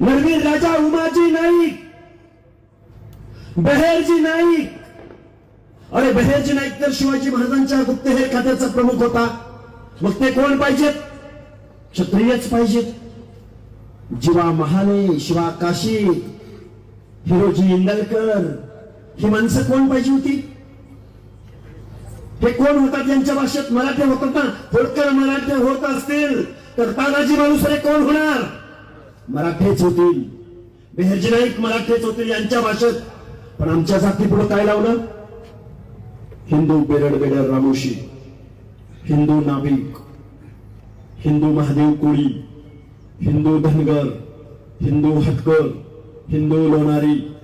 नरवीर राजा उमाजी नाईक बहेरजी नाईक अरे बहेरजी नाईक तर शिवाजी महाराजांच्या गुप्तहेर खात्याचा प्रमुख होता. मग ते कोण पाहिजेत? क्षत्रियच पाहिजेत. जीवा महाले शिवा काशी हिरोजी इंदलकर. ही माणसं कोण पाहिजे होती? हे कोण होतात यांच्या भाषेत? मराठी होतात ना? होडकर मराठी होत असतील. तर तानाजी माणूसरे कोण होणार? मराठेच होतील. बेहरजी नाईक मराठेच होतील यांच्या भाषेत. पण आमच्या जाती पुढे काय लावलं? हिंदू बेरड बेडर रामोशी हिंदू नाभिक हिंदू महादेव कोळी हिंदू धनगर हिंदू हटकर हिंदू लोणारी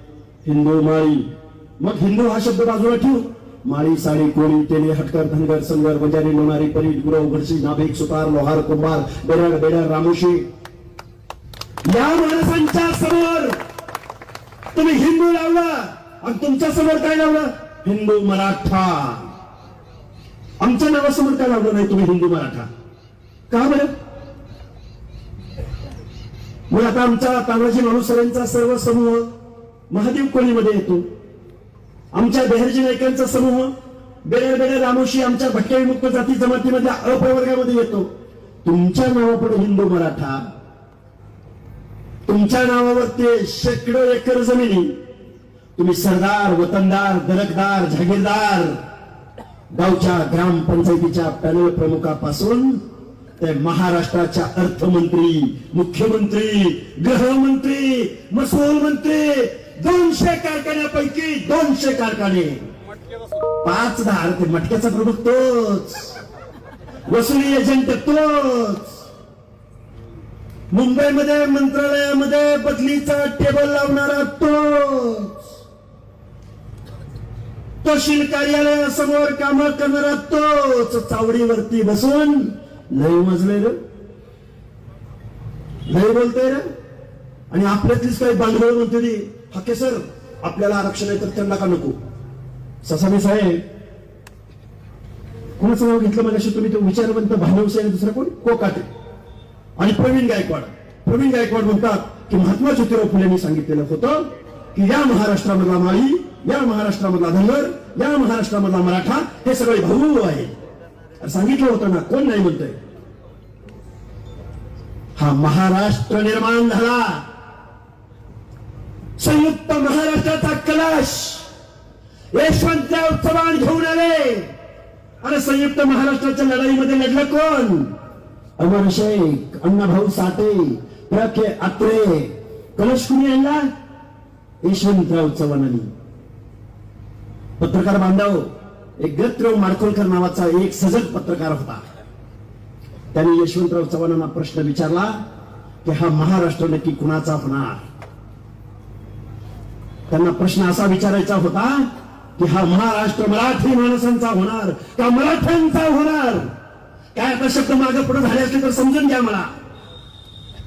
हिंदू माळी. मग हिंदू हा शब्द बाजूला ठेवू. माळी साडी कोळी तेली हटकर धनगर संगर बजारी लोणारी परीट गुरव घडशी नाभिक सुतार लोहार कुंभार बेरड बेडर रामोशी. या माणसांच्या समोर तुम्ही हिंदू लावला आणि तुमच्यासमोर काय लावलं? हिंदू मराठा. आमच्या नावासमोर काय लावलं नाही तुम्ही हिंदू मराठा? का बरं? मग आता आमचा तानाजी माणूसरांचा सर्व समूह महादेव कोळीमध्ये येतो. आमच्या बेहरजी नायकांचा समूह बेड्या बेड्या रामोशी आमच्या भटक्या विमुक्त जाती जमातीमध्ये अप्रवर्गामध्ये येतो. तुमच्या नावापुढे हिंदू मराठा. तुमच्या नावावर ते शेकडो एकर जमिनी. तुम्ही सरदार वतनदार दरकदार जागीरदार. गावच्या ग्रामपंचायतीच्या पॅनल प्रमुखापासून ते महाराष्ट्राच्या अर्थमंत्री मुख्यमंत्री गृहमंत्री महसूल मंत्री दोनशे कारखान्यापैकी दोनशे कारखाने. पाच दहा ते मटक्याचा प्रमुख तोच. वसुली एजंट तोच. मुंबईमध्ये मंत्रालयामध्ये बदलीचा टेबल लावणारा तोच. तहसील कार्यालयासमोर काम करणारा तोच. चावडीवरती बसून लय मजले रे. लय बोलतोय रे. आणि आपल्यातलीच काही बांधवळ म्हणतो हके सर आपल्याला आरक्षण आहे तर त्यांना का नको? ससाने साहेब कोणाचं नाव घेतलं म्हणजे तुम्ही तो विचारवंत भानवसे आणि दुसरा कोण? कोकाटे. आणि प्रवीण गायकवाड. प्रवीण गायकवाड म्हणतात की महात्मा ज्योतिराव फुलेंनी सांगितलेलं होतं की या महाराष्ट्रामधला माळी या महाराष्ट्रामधला धनगर या महाराष्ट्रामधला मराठा हे सगळे भाऊ आहे सांगितलं होतं ना कोण नाही म्हणतंय? हा महाराष्ट्र निर्माण झाला. संयुक्त महाराष्ट्राचा कलश यशवंतराव चव्हाण घेऊन आले. आणि संयुक्त महाराष्ट्राच्या लढाईमध्ये लढलं कोण? अमर शेख अण्णाभाऊ साठे प्रखे आत्रे कलश कुणी आणला? यशवंतराव चव्हाणांनी पत्रकार बांधव एक गत्रव माडकोलकर नावाचा एक सजग पत्रकार होता. त्यांनी यशवंतराव चव्हाणांना प्रश्न विचारला की हा महाराष्ट्र नक्की कुणाचा होणार? त्यांना प्रश्न असा विचारायचा होता की हा महाराष्ट्र मराठी माणसांचा होणार का मराठ्यांचा होणार? काय आता शब्द मागे पुढे झाले असले तर समजून घ्या मला.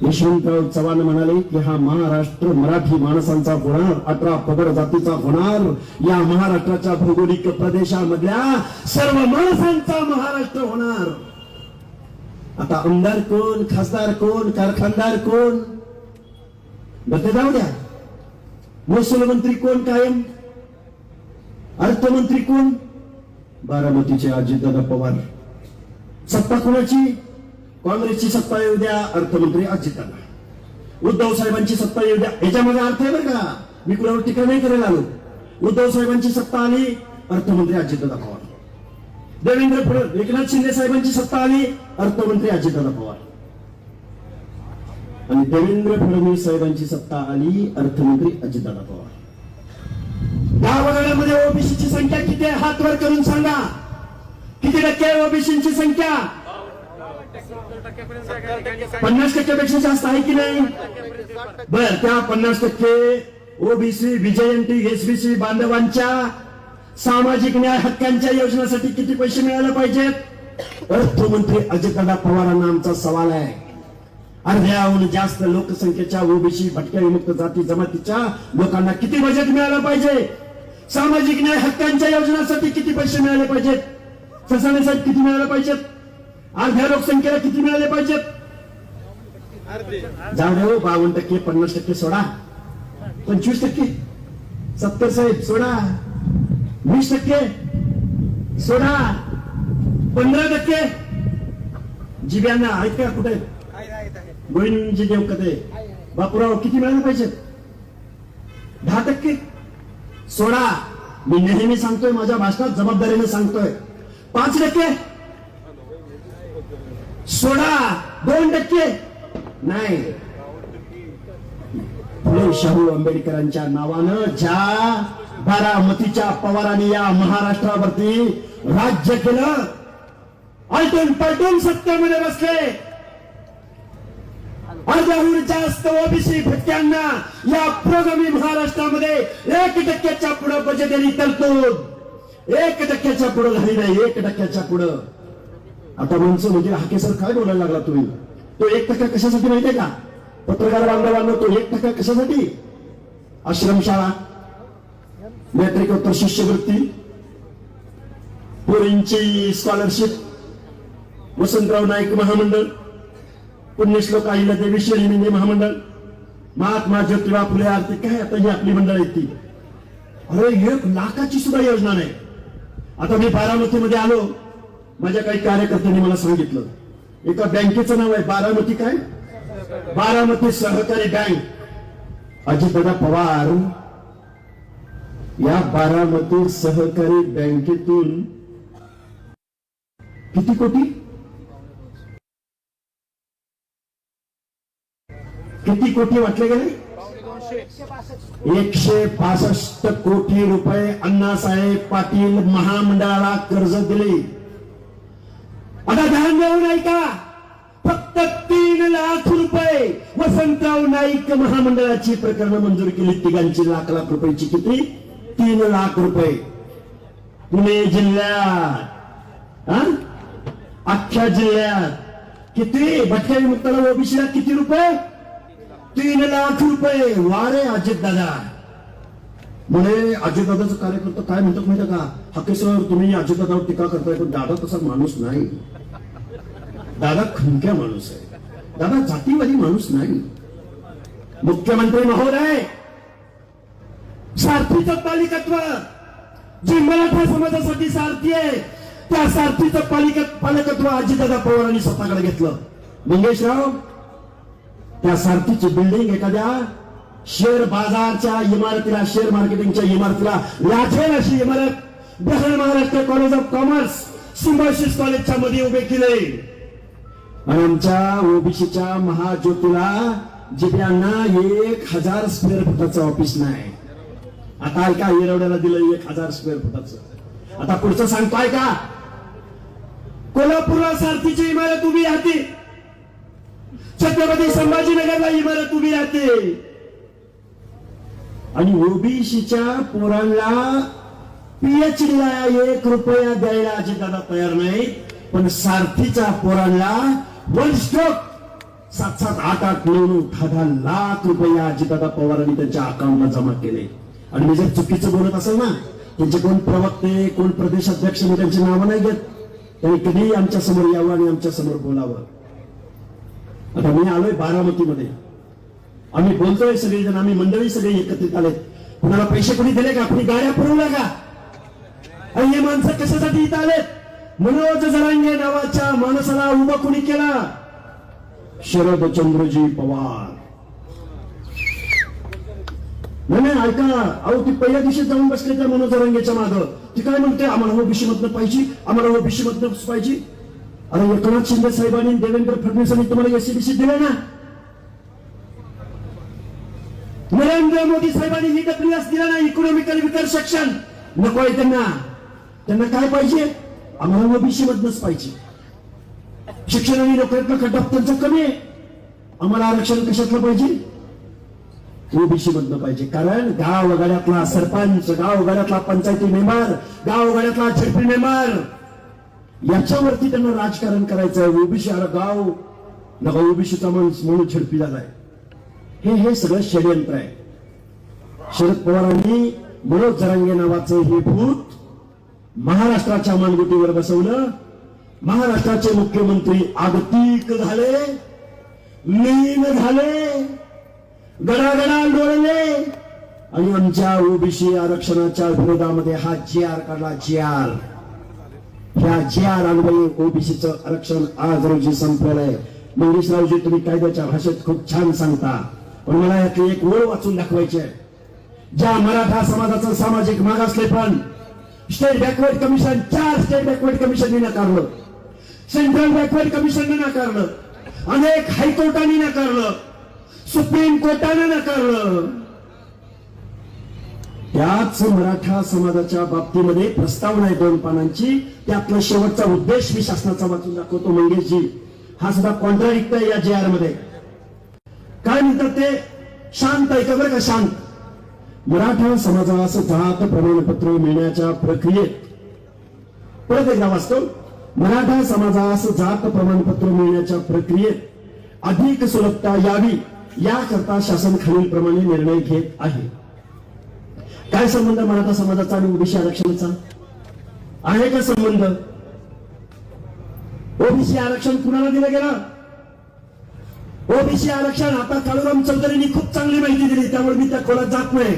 यशवंतराव चव्हाण म्हणाले की हा महाराष्ट्र मराठी माणसांचा होणार अठरा पगड जातीचा होणार. या महाराष्ट्राच्या भौगोलिक प्रदेशामधल्या सर्व माणसांचा महाराष्ट्र होणार. आता आमदार कोण खासदार कोण कारखानदार कोण? बघ ते जाऊ द्या. महसूल मंत्री कोण कायम? अर्थमंत्री कोण? बारामतीचे अजितदादा पवार. सत्ता कोणाची? काँग्रेसची सत्ता येऊ द्या अर्थमंत्री अजितदादा. उद्धव साहेबांची सत्ता येऊ द्या. याच्यामध्ये अर्थ आहे बरं का. मी कुणावर टीका नाही करायला आलो. उद्धव साहेबांची सत्ता आली अर्थमंत्री अजितदादा पवार. देवेंद्र फडणवीस एकनाथ शिंदे साहेबांची सत्ता आली अर्थमंत्री अजितदादा पवार. आणि देवेंद्र फडणवीस साहेबांची सत्ता आली अर्थमंत्री अजितदादा पवार. गावगाड्यामध्ये ओबीसीची संख्या किती आहे? हात वर करून सांगा. किती टक्के आहे ओबीसीची संख्या? पन्नास टक्क्यापेक्षा जास्त आहे की नाही? बर त्या पन्नास टक्के ओबीसी विजयंती एसबीसी बांधवांच्या सामाजिक न्याय हक्कांच्या योजनेसाठी किती पैसे मिळायला पाहिजेत? अर्थमंत्री अजितदादा पवारांना आमचा सवाल आहे. अर्ध्याहून जास्त लोकसंख्येच्या ओबीसी भटक्या विमुक्त जाती जमातीच्या लोकांना किती बजेट मिळालं पाहिजे? सामाजिक न्याय हक्कांच्या योजनासाठी किती पैसे मिळाले पाहिजेत? फसाने साहेब किती मिळाले पाहिजेत? अर्ध्या लोकसंख्येला किती मिळाले पाहिजेत? जाऊ हो, बावन्न टक्के पन्नास टक्के सोडा. पंचवीस टक्के. सत्तर साहेब सोडा. वीस टक्के. सोडा. पंधरा टक्के. जिब्यांना ऐका कुठे? गोविंदजी देव कथे बापूराव किती मिळायला पाहिजेत दहा टक्के. सोडा. मी नेहमी सांगतोय माझ्या भाषणात जबाबदारीने सांगतोय. पाच टक्के. सोडा. दोन टक्के. नाही. फुले शाहू आंबेडकरांच्या नावानं ज्या बारामतीच्या पवारांनी या महाराष्ट्रावरती राज्य केलं आलटून पलटून सत्तेमध्ये बसले. अर्ध्याहून जास्त ओबीसी भटक्यांना या प्रोगामी महाराष्ट्रामध्ये एक टक्क्याच्या पुढे बजेटरी तरतूद. एक टक्क्याच्या पुढे झाली नाही एक टक्क्याच्या पुढं. आता माणसं म्हणजे हाके सर काय बोलायला लागला तुम्ही? तो एक टक्का कशासाठी माहितीये का? पत्रकार बांधवांना तो एक टक्का कशासाठी? आश्रमशाळा मॅट्रिकोत्तर शिष्यवृत्ती पोरींची स्कॉलरशिप वसंतराव नाईक महामंडळ पुण्यश्लोक आईला ते शेळी म्हणजे महामंडळ. महात्मा ज्योतिबा फुले आरती काय आता ही आपली मंडळ आहेत ती. अरे एक लाखाची सुद्धा योजना नाही. आता मी बारामतीमध्ये आलो. माझ्या काही कार्यकर्त्यांनी मला सांगितलं. एका बँकेचं नाव आहे. बारामती काय? बारामती सहकारी बँक. अजितदादा पवार. या बारामती सहकारी बँकेतून किती कोटी? किती कोटी म्हटले गेले? एकशे पासष्ट कोटी रुपये अण्णासाहेब पाटील महामंडळाला कर्ज दिले. आता ध्यान देऊन ऐका फक्त तीन लाख रुपये वसंतराव नाईक महामंडळाची प्रकरण मंजूर केली. तिघांची लाख लाख रुपयाची किती? तीन लाख रुपये. पुणे जिल्ह्यात. अख्ख्या जिल्ह्यात. किती? भटक्या विमुक्ताला ओबीसीला किती रुपये? तीन लाख रुपये. वारे अजित दादा. म्हणे अजितदादाचं कार्यकर्ता काय म्हणतात माहिती का? हके सर तुम्ही अजितदादावर टीका करताय पण दादा तसा माणूस नाही. दादा खमक्या माणूस आहे. दादा जातीवादी माणूस नाही. मुख्यमंत्री महोदय सारथीचं पालिकत्व जी मराठा समाजासाठी सारथी आहे त्या सारथीचं पालिक पालकत्व अजितदादा पवारांनी स्वतःकडे घेतलं. मंगेशराव त्या सारथीची बिल्डिंग एखाद्या शेअर बाजारच्या इमारतीला शेअर मार्केटिंगच्या इमारतीला लाथेल अशी इमारत Dakshin Maharashtra college of commerce Symbiosis कॉलेजच्या मध्ये उभे केले. आणि आमच्या ओबीसीच्या महाज्योतीला जिल्ह्यांना एक हजार स्क्वेअर फुटाचं ऑफिस नाही. आता ऐका येरवड्याला दिलं एक हजार स्क्वेअर फुटाचं आता पुढचं सांगतो ऐका. कोल्हापूरला सारथीची इमारत उभी राहते. छत्रपती संभाजीनगरला इमारत उभी राहते. आणि ओबीसीच्या पोरांना पीएचडी ला एक रुपया द्यायला अजितदादा तयार नाही पण सारथीच्या पोरांना वन स्ट्रोक सात सात आठ आठ नऊ नऊ दहा दहा लाख रुपये अजितदादा पवारांनी त्यांच्या अकाउंटला जमा केले. आणि मी जर चुकीचं बोलत असेल ना त्यांचे कोण प्रवक्ते कोण प्रदेशाध्यक्ष मी त्यांची नावं नाही घेत. त्यांनी कधीही आमच्यासमोर यावं आणि आमच्यासमोर बोलावं. आता मी आलोय बारामतीमध्ये. आम्ही बोलतोय सगळेजण आम्ही मंडळी सगळे एकत्रित आले कुणाला पैसे कोणी दिले का? आपली गाड्या पुरवल्या का? आणि हे माणसं कशासाठी इथं आलेत? मनोज जरांगे नावाच्या माणसाला उभं कुणी केला? शरद चंद्रजी पवार. नाही ऐका अहो ती पहिल्या दिवशी जाऊन बसले त्या मनोज जरांगेच्या माग. ती काय म्हणते? आम्हाला ओबीसी मधनं पाहिजे आम्हाला ओबीसी मधनं पाहिजे. अरे एकनाथ शिंदे साहेबांनी देवेंद्र फडणवीसांनी तुम्हाला एसीबीसी दिले ना? नरेंद्र मोदी साहेबांनी ही डब्ल्यूएस दिला ना इकॉनॉमिकल विकास सेक्शन नको आहे त्यांना. त्यांना काय पाहिजे? आम्हाला ओबीसी मधनच पाहिजे. शिक्षण आणि नोकरीतला खड्डा त्यांचा कमी आहे. आम्हाला आरक्षण कशातलं पाहिजे? ओबीसी मधनं पाहिजे. कारण गाव वगाड्यातला सरपंच गाव वगाड्यातला पंचायती मेंबर गाव वगाड्यातला झडपी मेंबर याच्यावरती त्यांना राजकारण करायचं आहे. ओबीसी अरे गाव नका ओबीसीचा माणूस म्हणून झडपी झालाय हे हे सगळं षडयंत्र आहे. शरद पवारांनी मनोज जरांगे नावाचं हे भूत महाराष्ट्राच्या मानगुटीवर बसवलं. महाराष्ट्राचे मुख्यमंत्री आगतिक झाले लीन झाले गडागडा डोळले. आणि आमच्या ओबीसी आरक्षणाच्या विरोधामध्ये हा जी आर काढला जी आर. ह्या जी आर अन्वयी ओबीसीचं आरक्षण आज रोजी संपलेलं आहे मंगेशरावजी तुम्ही कायद्याच्या भाषेत खूप छान सांगता. पण मला यातली एक ओळ वाचून दाखवायची आहे. ज्या मराठा समाजाचं सामाजिक मागासलेपण स्टेट बॅकवर्ड कमिशन चार स्टेट बॅकवर्ड कमिशनने नाकारलं. सेंट्रल बॅकवर्ड कमिशनने नाकारलं. अनेक हायकोर्टाने नाकारलं. सुप्रीम कोर्टाने नाकारलं. त्याच मराठा समाजाच्या बाबतीमध्ये प्रस्तावना आहे दोन पानांची. त्यातला शेवटचा उद्देश मी शासनाचा वाचून दाखवतो मंगेशजी. हा सुद्धा कॉन्ट्राडिक्ट आहे या जे आरमध्ये. काय म्हणतात ते? शांत आहे का बरं का शांत? मराठा समाजास जात प्रमाणपत्र मिळण्याच्या प्रक्रियेत. परत एकदा वाचतो. मराठा समाजास जात प्रमाणपत्र मिळण्याच्या प्रक्रियेत अधिक सुलभता यावी याकरता शासन खालील प्रमाणे निर्णय घेत आहे. काय संबंध मराठा समाजाचा आणि ओबीसी आरक्षणाचा? आहे का संबंध. ओबीसी आरक्षण कुणाला दिलं गेलं? ओबीसी आरक्षण आता काळूराम चौधरींनी खूप चांगली माहिती दिली त्यामुळे मी त्या खोलात जात नाही.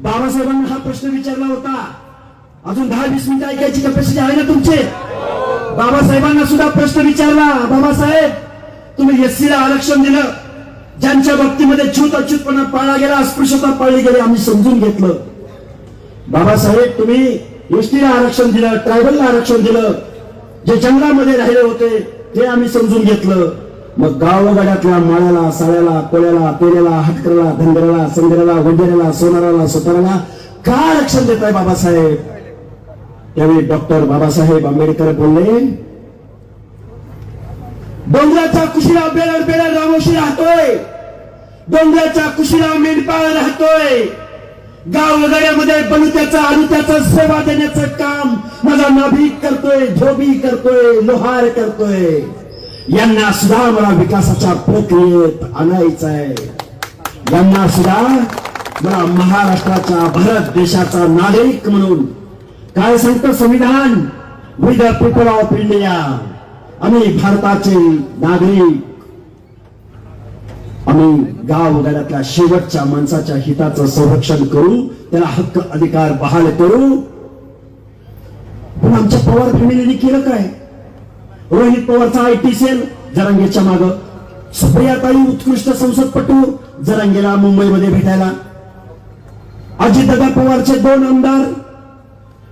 बाबासाहेबांना हा प्रश्न विचारला होता. अजून दहा वीस मिनिटं ऐकायची कॅपॅसिटी आहे ना तुमचे? बाबासाहेबांना सुद्धा प्रश्न विचारला. बाबासाहेब तुम्ही एससीला आरक्षण दिलं. ज्यांच्या बाबतीमध्ये छूत अच्युतपणा पाळला गेला अस्पृश्यता पाळली गेली आम्ही समजून घेतलं. बाबासाहेब तुम्ही एसटीला आरक्षण दिलं ट्रायबलला आरक्षण दिलं जे जंगलामध्ये राहिले होते ते आम्ही समजून घेतलं. मग गावगाड्यातल्या माळ्याला साळ्याला कोळ्याला पेऱ्याला हटकरला धनगराला संगराला वंडेराला सोनाराला सुताराला का आरक्षण देत आहे बाबासाहेब? त्यावेळी डॉक्टर बाबासाहेब आंबेडकर बोलले डोंगराचा कुशीला बेलर बेलर रामोशी राहतोय. डोंगराच्या कुशीला मेंढपाळ राहतोय. गाव गावगाड्यामध्ये बलुत्याचा अनुत्याचा सेवा देण्याचं काम माझा नाभिक करतोय धोबी करतोय लोहार करतोय. यांना सुद्धा मला विकासाच्या प्रक्रियेत आणायचं आहे. यांना सुद्धा मला महाराष्ट्राच्या भारत देशाचा नागरिक म्हणून काय सांगतं संविधान? विथ पीपल ऑफ इंडिया आम्ही भारताचे नागरिक. आम्ही गाव गाड्यातल्या शेवटच्या माणसाच्या हिताचं संरक्षण करू त्याला हक्क अधिकार बहाल करू. पण आमच्या पवार फॅमिलीने केलं काय? रोहित पवारचा आय टी सेल जरांगेच्या माग. सुप्रियाताई उत्कृष्ट संसदपटू जरांगेला मुंबईमध्ये भेटायला. अजितदादा पवारचे दोन आमदार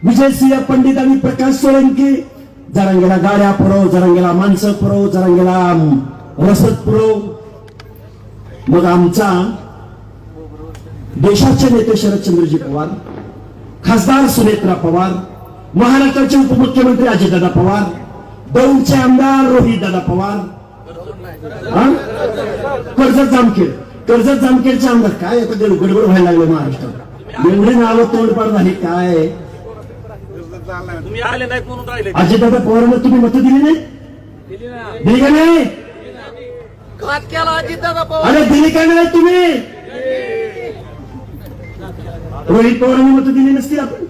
विजयसिंह पंडित आणि प्रकाश सोळंकी जरांगेला गाड्या पुरव जरांगेला माणसं पुरव जरांगेला रसद पुरव मग आमचा देशाचे नेते शरदचंद्रजी पवार खासदार सुनेत्रा पवार महाराष्ट्राचे उपमुख्यमंत्री अजितदादा पवार दौंडचे आमदार रोहितदादा पवार. कर्जत जामखेड. कर्जत जामखेडचे आमदार काय? आता गडबड व्हायला लागलं महाराष्ट्रात. एवढे नावं तोंडपाड झाली काय? तुम्ही आले नाहीत म्हणून राहिले? अजितदादा पवारांना तुम्ही मतं दिली नाही? दिली का नाही? घात केला अजित दादा पवार. अरे दिली का नाही तुम्ही? रोहित पवारांनी मतं दिली नसतील आपण.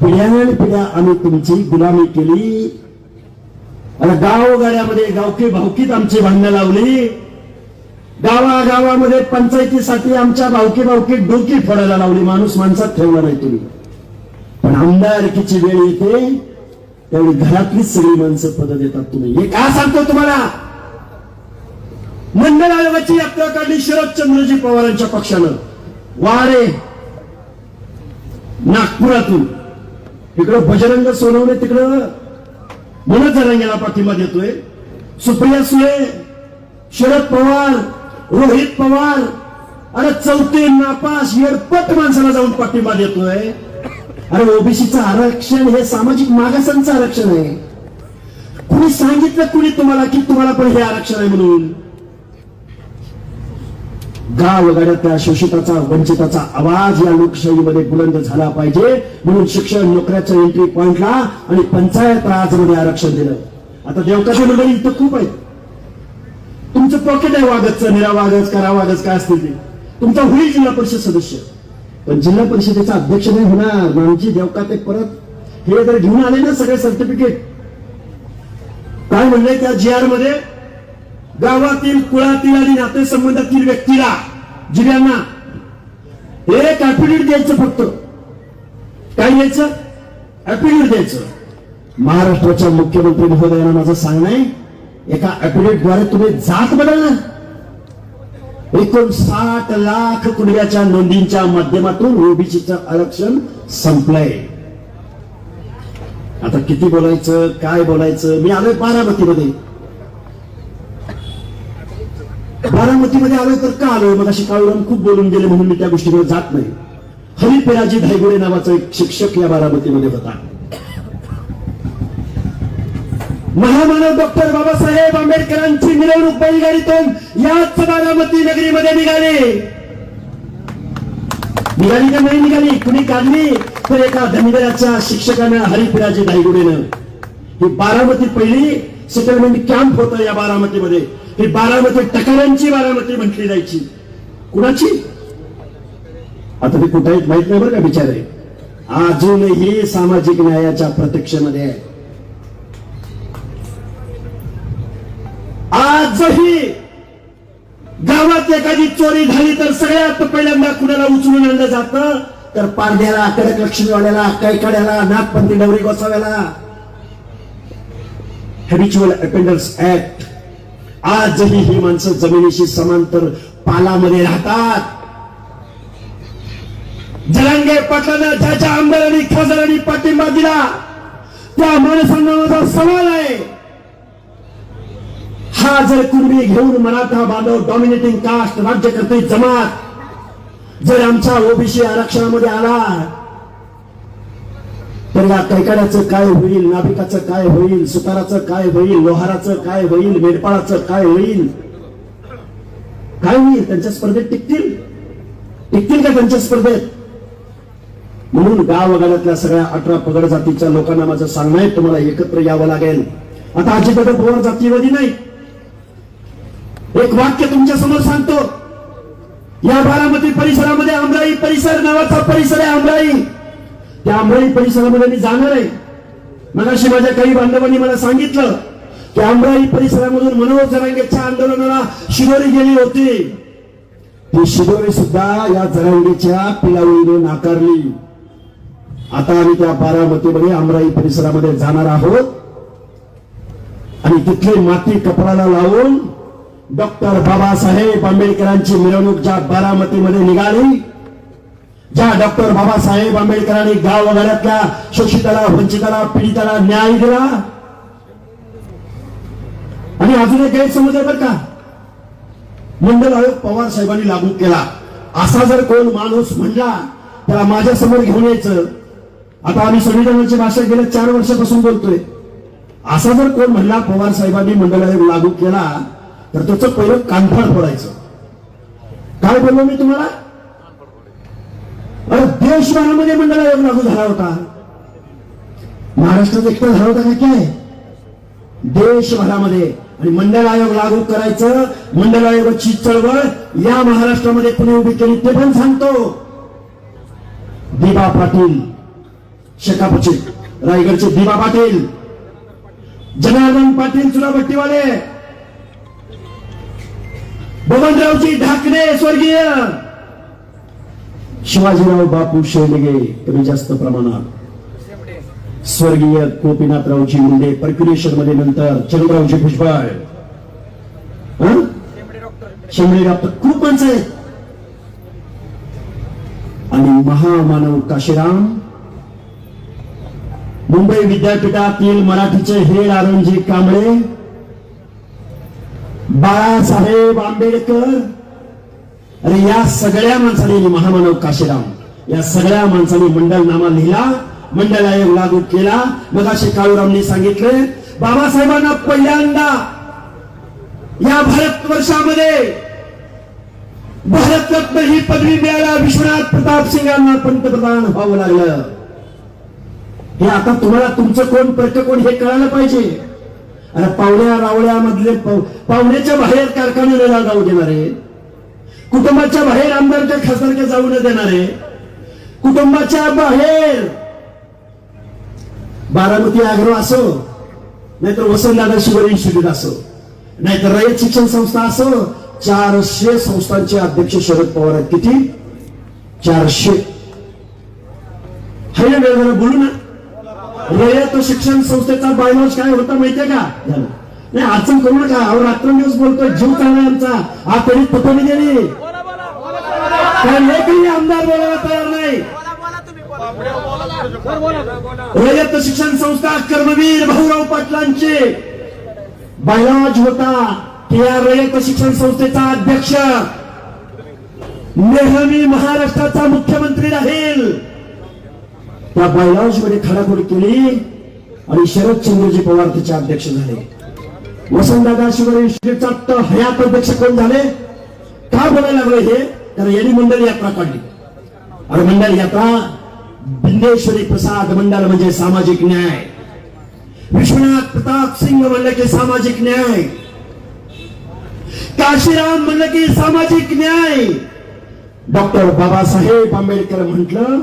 पिढ्यान पिढ्या आम्ही तुमची गुलामी केली. आणि गावगाड्यामध्ये गावकी भावकीत आमची भांडणं लावली. गावागावामध्ये पंचायतीसाठी आमच्या भावकी भावकीत डोकी फोडायला लावली. माणूस माणसात ठेवला नाही तुम्ही. पण आमदारकीची वेळ येते त्यावेळी घरातलीच सगळी माणसं पद देतात तुम्ही. हे का सांगतो तुम्हाला? मंडळ आयोगाची यात्रा काढली शरदचंद्रजी पवारांच्या पक्षानं. वारे नागपुरातून. इकडं बजरंग सोनवणे तिकडं मनोज रंगेला पाठिंबा देतोय. सुप्रिया सुळे शरद पवार रोहित पवार अरे चौथे नापास येडपट माणसाला जाऊन पाठिंबा देतोय. अरे ओबीसीचं आरक्षण हे सामाजिक मागासांचं आरक्षण आहे. कुणी सांगितलं कुणी तुम्हाला की तुम्हाला पण हे आरक्षण आहे म्हणून? गाव गाड्यातल्या शोषिताचा वंचिताचा आवाज या लोकशाहीमध्ये बुलंद झाला पाहिजे म्हणून शिक्षण नोकऱ्याच्या एंट्री पॉइंटला आणि पंचायत राजमध्ये आरक्षण दिलं. आता देवकाची मंडळी इथं खूप आहेत. तुमचं पॉकेट आहे वागतचं निरा वागच करा वागच काय असतील ते? तुमचा होईल जिल्हा परिषद सदस्य. पण जिल्हा परिषदेचा अध्यक्ष नाही होणार. मानजी देवका ते परत हे जर घेऊन आले ना सगळे सर्टिफिकेट काय म्हणलंय त्या जी आरमध्ये? गावातील कुळातील आणि नातेसंबंधातील व्यक्तीला जिल्ह्यांना. एक ऍफिडेविट द्यायचं फक्त. काय द्यायचं? ऍफिडेविट द्यायचं. महाराष्ट्राच्या मुख्यमंत्री महोदयांना माझं सांगणं आहे एका ऍफिडेविटद्वारे तुम्ही जात बदलणार ना एकूण साठ लाख कुडव्याच्या नोंदींच्या माध्यमातून ओबीसीचं आरक्षण संपलंय. आता किती बोलायचं काय बोलायचं? मी आलोय बारामतीमध्ये. बारामतीमध्ये आलोय तर का आलोय? मग अशी काळूराम खूप बोलून गेले म्हणून मी त्या गोष्टीकडे जात नाही. हरिपेराजी धायगुडे नावाचा एक शिक्षक या बारामतीमध्ये होता. महामानव डॉक्टर बाबासाहेब आंबेडकरांची मिरवणूक बैलगाडीतून याच बारामती नगरीमध्ये निघाली. निघाली का नाही निघाली? कुणी काढली? तर एका धनगराच्या शिक्षकानं हरिपिराजी धायगुडेनं ही बारामती पहिली सेटलमेंट कॅम्प होतं या बारामतीमध्ये. ही बारामती टकारांची बारामती म्हटली जायची. कुणाची? आता ते कुठे माहीत नाही बरं का बिचारे. अजूनही सामाजिक न्यायाच्या प्रत्यक्षमध्ये आहे. आजही गावात एखादी चोरी झाली तर सगळ्यात पहिल्यांदा कुणाला उचलून आणलं जातं? तर पारध्याला कडक लक्ष्मीवाल्याला कैकड्याला नागपंथी डवरी गोसाव्याला. हॅबिच्युअल अपेंडर्स ऍक्ट आजही ही माणसं जमिनीशी समांतर पालामध्ये राहतात. जलांगे पाटलांना ज्याच्या आमदारांनी खासदारांनी पाठिंबा दिला त्या माणसांना माझा सवाल आहे. हा जर कुणबी घेऊन मराठा बांधव डॉमिनेटिंग कास्ट राज्यकर्ते जमात जर आमच्या ओबीसी आरक्षणामध्ये आला तर या कैकड्याचं काय होईल नाभिकाचं काय होईल सुताराचं काय होईल लोहाराचं काय होईल मेडपाळाचं काय होईल? काय होईल? त्यांच्या स्पर्धेत टिकतील? टिकतील का त्यांच्या स्पर्धेत? म्हणून गावगाड्यातल्या सगळ्या अठरा पगड जातीच्या लोकांना माझं सांगणं आहे तुम्हाला एकत्र यावं लागेल. आता अजिबात पवार जातीवादी नाही. एक वाक्य तुमच्यासमोर सांगतो. या बारामती परिसरामध्ये आमराई परिसर नावाचा परिसर आहे आमराई. त्या आमराई परिसरामध्ये मी जाणार आहे. मनाशी माझ्या काही बांधवांनी मला सांगितलं की आमराई परिसरामधून मनोहर जरांगेच्या आंदोलनाला शिदोरी गेली होती. ती शिदोरी सुद्धा या जरांगेच्या पिलावळीने नाकारली. आता आम्ही त्या बारामतीमध्ये अमराई परिसरामध्ये जाणार आहोत. आणि तिथली माती कपडाला लावून डॉक्टर बाबासाहेब आंबेडकरांची मिरवणूक ज्या बारामतीमध्ये निघाली ज्या डॉक्टर बाबासाहेब आंबेडकरांनी गाव वगैरेतल्या शोषिताला वंचिताला पीडिताला न्याय दिला? आणि अजून एक गैरसमज आहे बरं का. मंडल आयोग पवार साहेबांनी लागू केला. असा जर कोण माणूस म्हणला त्याला माझ्यासमोर घेऊन यायचं. आता आम्ही संविधानाची भाषा गेल्या चार वर्षापासून बोलतोय. असा जर कोण म्हणला पवार साहेबांनी मंडल आयोग लागू केला तर त्याचं पहिलं कानफाड फोडायचं. काय बोललो मी तुम्हाला? अरे देशभरामध्ये मंडळ आयोग लागू झाला होता. महाराष्ट्रात एकटा झाला होता का काय देशभरामध्ये. आणि मंडळ आयोग लागू करायचं मंडळ आयोगाची चळवळ या महाराष्ट्रामध्ये कुणी उभी केली ते पण सांगतो. दिबा पाटील शेकापचे रायगडचे दिबा पाटील जनार्दन पाटील चुनाभट्टीवाले बबनरावजी ढाकणे स्वर्गीय! शिवाजीराव बापू शेंडगे कमी जास्त प्रमाणात. स्वर्गीय गोपीनाथरावजी मुंडे पर्क्युलेशनमध्ये नंतर चंद्ररावजी भुजबळ. हं? शेंबडे डॉक्टर खूप माणसं आहेत. आणि महामानव काशीराम. मुंबई विद्यापीठातील मराठीचे हेड आरंजी कांबळे. बाळासाहेब आंबेडकर अरे या सगळ्या माणसांनी महामानव काशीराम या सगळ्या माणसांनी मंडलनामा लिहिला मंडल आयोग लागू केला. मग असे काळूरामनी सांगितले बाबासाहेबांना पहिल्यांदा या भारतवर्षामध्ये भारतरत्न ही पदवी मिळायला विश्वनाथ प्रताप सिंग यांना पंतप्रधान व्हावं लागलं. हे आता तुम्हाला तुमचं कोण परक कोण हे कळायला पाहिजे. अरे पावण्या रावळ्या पावण्याच्या बाहेर कारखान्याला जाऊ देणारे कुटुंबाच्या बाहेर आमदारच्या खासदारच्या जाऊ न देणारे कुटुंबाच्या बाहेर बारामती आग्रो असो नाहीतर वसंतदादा शिवर इन्स्टिट्यूट असो नाहीतर रयत शिक्षण संस्था असो चारशे संस्थांचे अध्यक्ष शरद पवार आहेत. किती? चारशे. हाय वेळ बोलू ना. रयत शिक्षण संस्थेचा बायलॉज काय होता माहितीये का? नाही अडचण करू नका. अहो रात्रंदिवस बोलतोय. जीव चाललाय आमचा. आतडीत पटवणी गेली कारण एकही आमदार बोलायला तयार नाही. रयत शिक्षण संस्था कर्मवीर भाऊराव पाटलांचे. बायलॉज होता. की या रयत शिक्षण संस्थेचा अध्यक्ष. नेहमी महाराष्ट्राचा मुख्यमंत्री राहील. त्या बायलॉजमध्ये खडाखोड केली आणि शरदचंद्रजी पवार त्याचे अध्यक्ष झाले. वसंतदादा शिवराय इन्स्टिट्यूटचा तर हयात अध्यक्ष कोण झाले? का बोलायला लागले हे? तर यांनी मंडल यात्रा काढली. आणि मंडल यात्रा बिंदेश्वरी प्रसाद मंडल म्हणजे सामाजिक न्याय. विश्वनाथ प्रताप सिंग म्हणलं की सामाजिक न्याय. काशीराम म्हणलं की सामाजिक न्याय. डॉक्टर बाबासाहेब आंबेडकर म्हटलं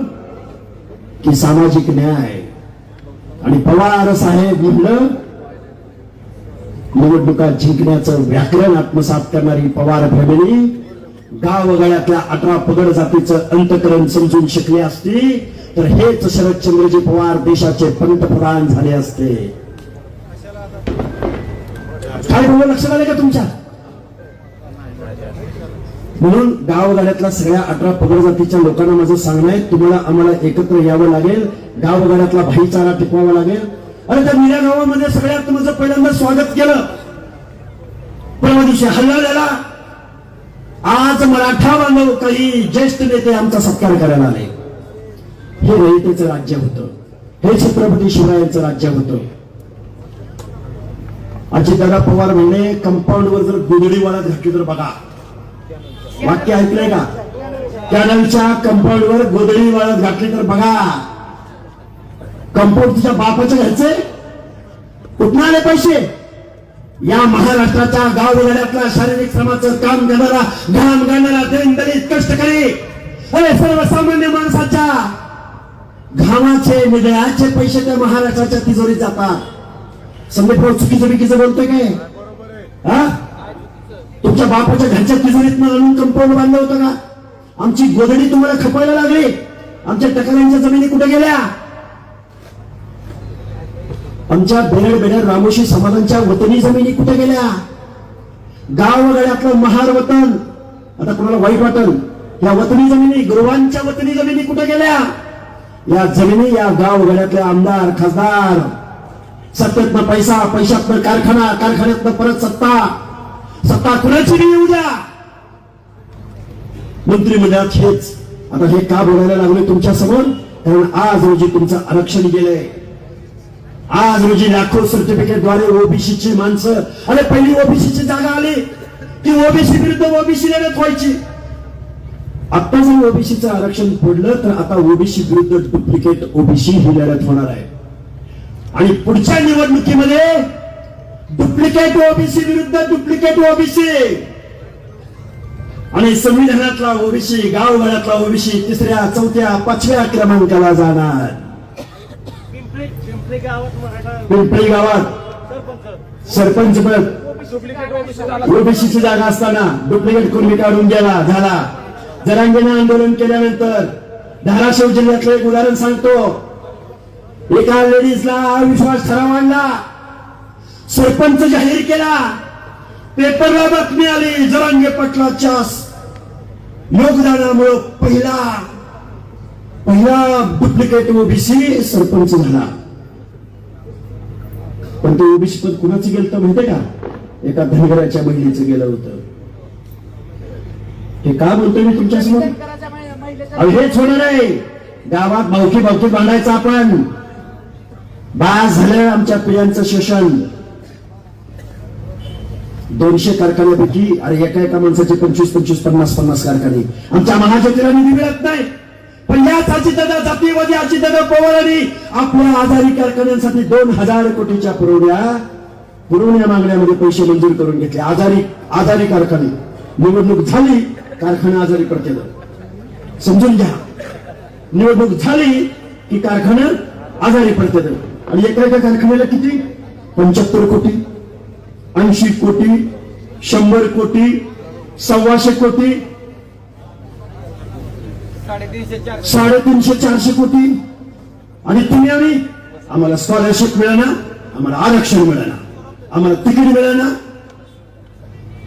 की सामाजिक न्याय. आणि पवार साहेब म्हणलं निवडणुका जिंकण्याचं व्याकरण आत्मसात करणारी पवार फॅमिली गावगाड्यातल्या अठरा पगड जातीचं अंतकरण समजून शिकली असती तर हेच शरदचंद्रजी पवार देशाचे पंतप्रधान झाले असते. काय लक्षात आले का तुमच्या? म्हणून गावगाड्यातल्या सगळ्या अठरा पगड जातीच्या लोकांना माझं सांगणं आहे. तुम्हाला आम्हाला एकत्र यावं लागेल. गावगाड्यातला भाईचारा टिकवावा लागेल. अरे त्या मीरा गावामध्ये सगळ्यात तुमचं पहिल्यांदा स्वागत केलं. परवा दिवशी हल्ला आज मराठा बांधव काही ज्येष्ठ नेते आमचा सत्कार करायला आले. हे रयतेचं राज्य होतं. हे छत्रपती शिवरायांचं राज्य होतं. अजितदादा पवार म्हणे कंपाऊंडवर जर गोधडी वाळत घातली तर बघा. वाक्य ऐकलंय का? कॅनलच्या कंपाऊंडवर गोधडी वाळत घातली तर बघा. कंपाऊंड तुझ्या बापाचे घ्यायचे कुठून आले पैसे? या महाराष्ट्राच्या गावगाड्यातला शारीरिक श्रमाचं काम करणारा घाम घालणारा दलित कष्टकरी. अरे सर्वसामान्य माणसाच्या घामाचे निधळाचे पैसे त्या महाराष्ट्राच्या तिजोरीत जातात. संदीप चुकीचं बिकीचं बोलतोय काय? हा? तुमच्या बापाच्या घरच्या तिजोरीतनं आणून कंपाऊंड बांधलं होतं का? आमची गोदडी तुम्हाला खपायला लागली. आमच्या टकऱ्यांच्या जमिनी कुठे गेल्या? आमच्या बेरड बेरड रामोशी समाजांच्या वतनी जमिनी कुठे गेल्या? गाव गड्यातलं महार वतन. आता कोणाला वाईट वाटन? या वतनी जमिनी गुरुवांच्या वतनी जमिनी कुठे गेल्या? या जमिनी या गाव गड्यातले आमदार खासदार. सत्तेतनं पैसा पैशातनं कारखाना कारखान्यातनं परत सत्ता. सत्ता कुणाची नाही उद्या. मंत्रिमंडळात हेच. आता हे का बोलायला लागले तुमच्यासमोर? कारण आज रोजी तुमचं आरक्षण गेलंय. आज रोजी लाखो सर्टिफिकेटद्वारे ओबीसीची माणसं अरे पहिली ओबीसीची जागा आली. ती ओबीसी विरुद्ध ओबीसी लढत व्हायची आता जर ओबीसीचं आरक्षण फोडलं तर आता ओबीसी विरुद्ध डुप्लिकेट ओबीसी ही लढत होणार आहे. आणि पुढच्या निवडणुकीमध्ये डुप्लिकेट ओबीसी विरुद्ध डुप्लिकेट ओबीसी आणि संविधानातला ओबीसी गावगाड्यातला ओबीसी तिसऱ्या चौथ्या पाचव्या क्रमांकाला जाणार. पिंपरी गावात सरपंच पद. ओबीसीची जागा असताना डुप्लिकेट कुर्मी काढून गेला झाला. जरांगीने आंदोलन केल्यानंतर धाराशिव जिल्ह्यातलं एक उदाहरण सांगतो. एका लेडीजला अविश्वास ठराव आणला. सरपंच जाहीर केला. पेपरला बातमी आली जरांगे पटलाच्या योगदानामुळं पहिला पहिला डुप्लिकेट ओबीसी सरपंच झाला. पण ते ओबीसी पद कुणाचं गेलं तर माहितीये का? एका धनगराच्या महिलेचं गेलं होतं. हे का बोलतोय मी तुमच्यासमोर अहो, हेच होणार आहे. गावात भावकी भावकी बांधायचं आपण. बास झालं आमच्या पिढ्यांचं शोषण. दोनशे कारखान्यापैकी अरे एका एका माणसाचे पंचवीस पंचवीस पन्नास पन्नास कारखाने. आमच्या महाज्योतीला निधी मिळत नाही. पण याच अजितदादा जातीवादी अजितदादा पवारांनी आपल्या आधारी कारखान्यांसाठी दोन हजार कोटीच्या पुरवण्या पुरवण्या मागण्यामध्ये पैसे मंजूर करून घेतले. आजारी आजारी कारखाने. निवडणूक झाली कारखाना आजारी पडते समजून घ्या. निवडणूक झाली की कारखाना आजारी पडते आणि एका एका कारखान्याला किती? पंच्याहत्तर कोटी. ऐंशी कोटी शंभर कोटी सव्वाशे कोटी साडेतीनशे चारशे कोटी. आणि तुम्ही आम्ही आम्हाला स्कॉलरशिप मिळाना आम्हाला आरक्षण मिळाना आम्हाला तिकीट मिळाना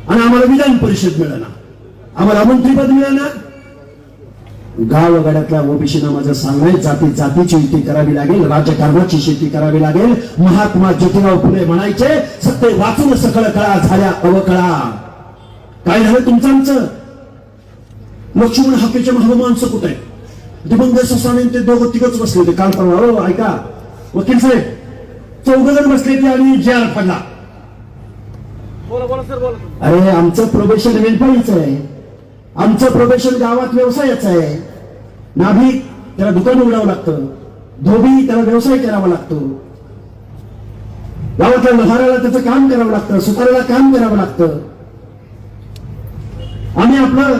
आणि आम्हाला विधान परिषद मिळाना आम्हाला मंत्रीपद मिळाना गावगाड्यातल्या ओबीसीनं माझं सांगणं जाती जातीची युती करावी लागेल राजकारणाची शेती करावी लागेल. महात्मा ज्योतिराव फुले म्हणायचे सत्य वाचून सकळ कळा झाल्या अवकळा. काय झालं तुमचं आमचं? लक्ष्मण हाकेचे महाव माणसं कुठे आहे दिवंगत ससाने ते दोघं तिघच बसले होते. काल परवा हो ऐका. वकील साहेब चौघ जण बसले ते आणि जे आर पडला बोला बोला सर बोला. अरे आमचं प्रोबेशन वेलपाळीचं आहे. आमचं प्रोफेशन गावात व्यवसायाचं आहे. नाभिक त्याला दुकान उघडावं लागतं. धोबी त्याला व्यवसाय करावा लागतो. गावातल्या लहाराला त्याचं काम करावं लागतं सुताराला काम करावं लागतं. आम्ही आपलं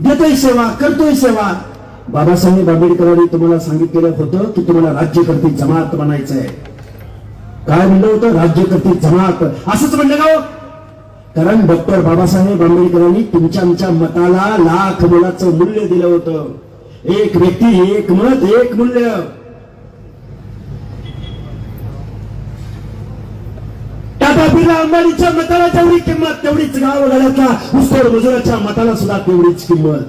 देतोय सेवा करतोय सेवा. बाबासाहेब आंबेडकरांनी तुम्हाला सांगितलेलं होतं की तुम्हाला राज्यकर्ती जमात म्हणायचं आहे काय म्हणलं होतं? राज्यकर्ती जमात. असंच म्हणलं गाव कारण डॉक्टर बाबासाहेब आंबेडकरांनी तुमच्या आमच्या मताला लाख मुलाचं मूल्य दिलं होतं. एक व्यक्ती एक मत एक मूल्य. टाटा बिर्ला अंबानीच्या मताला तेवढी किंमत तेवढीच गाव गड्यातल्या उस्तोड मजुराच्या मताला सुद्धा तेवढीच किंमत.